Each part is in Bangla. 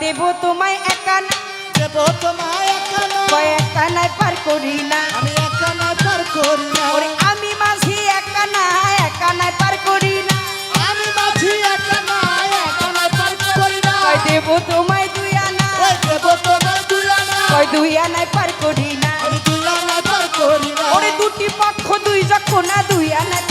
দেব তোমায় একা দেব তোমায় একান কয় একা নাই পার করি না। আমি একা পার করি না। আমি মাঝি একা না একা নাই পার করি না। আমি মাঝি একা না একা নাই পার করি না। দেব তোমায় দুই আনা দেব তোমায় দুই আনা দুই আনাই পার করি না। আমি দুই আনাই পার করি না। দুটি পক্ষ দুই যখন না দুই আনাই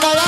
Cuando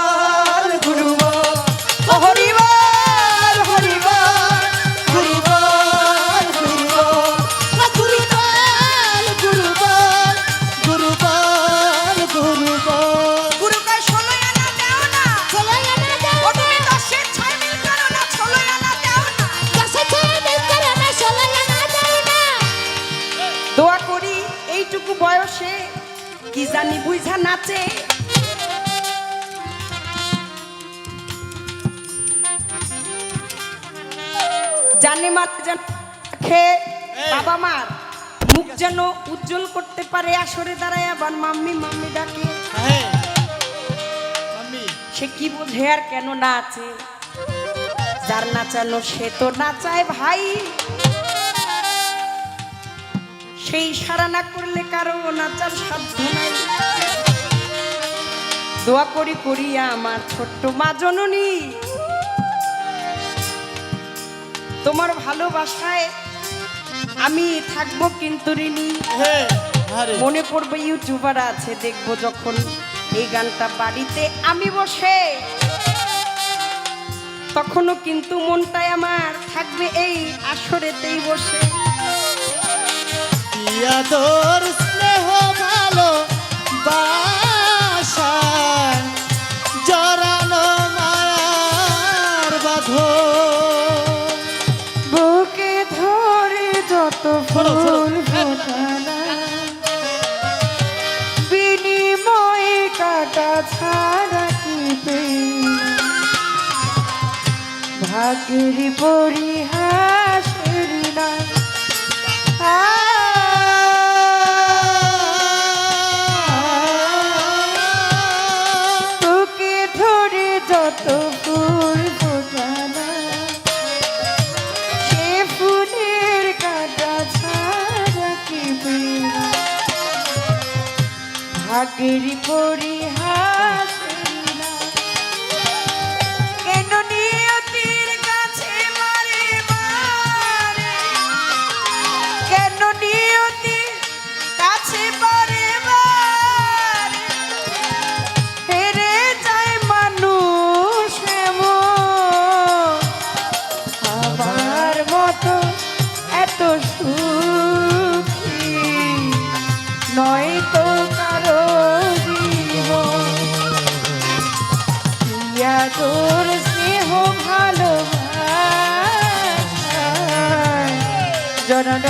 জানে মাকে যেন খেয়ে বাবা মার। মুখ যেন উজ্জ্বল করতে পারে আসরে দাঁড়ায় আবার মাম্মি মাম্মি ডাকে। সে কি বোঝে আর কেন না আছে যার নাচানো সে তো নাচায় ভাই। সেই সারা না করলে কারও নাচার সাধ্য নাই। দোয়া করি করিয়া আমার ছোট্ট মা জননী। তোমার ভালোবাসায় আমি থাকব কিন্তু ঋণী হ্যাঁ, মনে পড়বে ইউটিউবার আছে দেখব যখন এই গানটা বাড়িতে আমি বসে। তখনও কিন্তু মনটাই আমার থাকবে এই আসরেতেই বসে। স্নেহ ভালো বা কত ফুল হ্যাঁ, হ্যাঁ, হ্যাঁ, বিনিময়ে কাটা ছাড়া কি ভাগ্যের পরিহাস ভাগ্যের পরিহাস তোর স্নেহ ভালোবাসা। জনন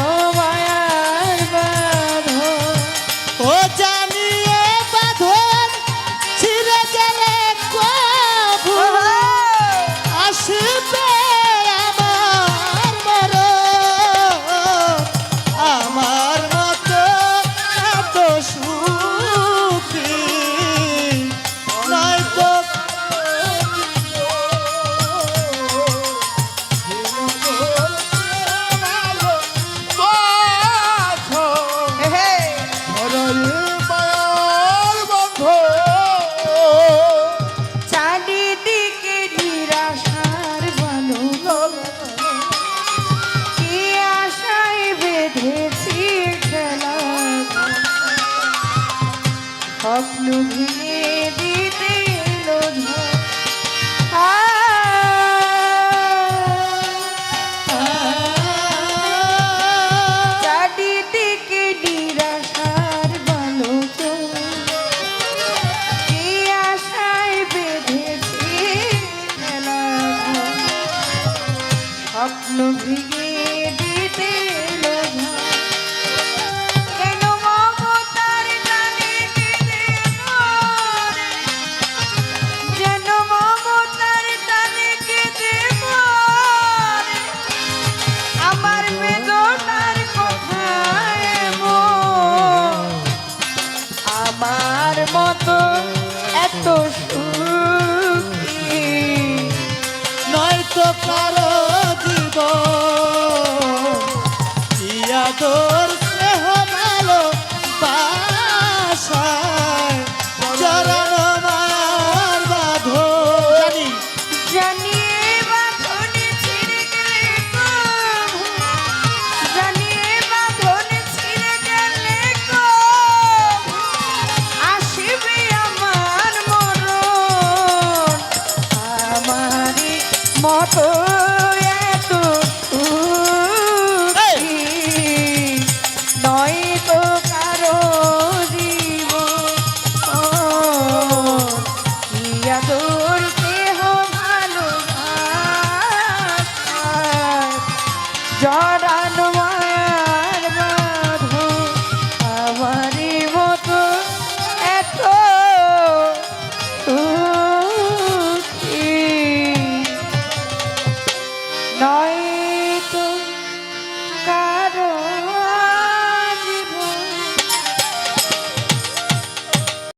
স্বপ্ন ভিগে আদর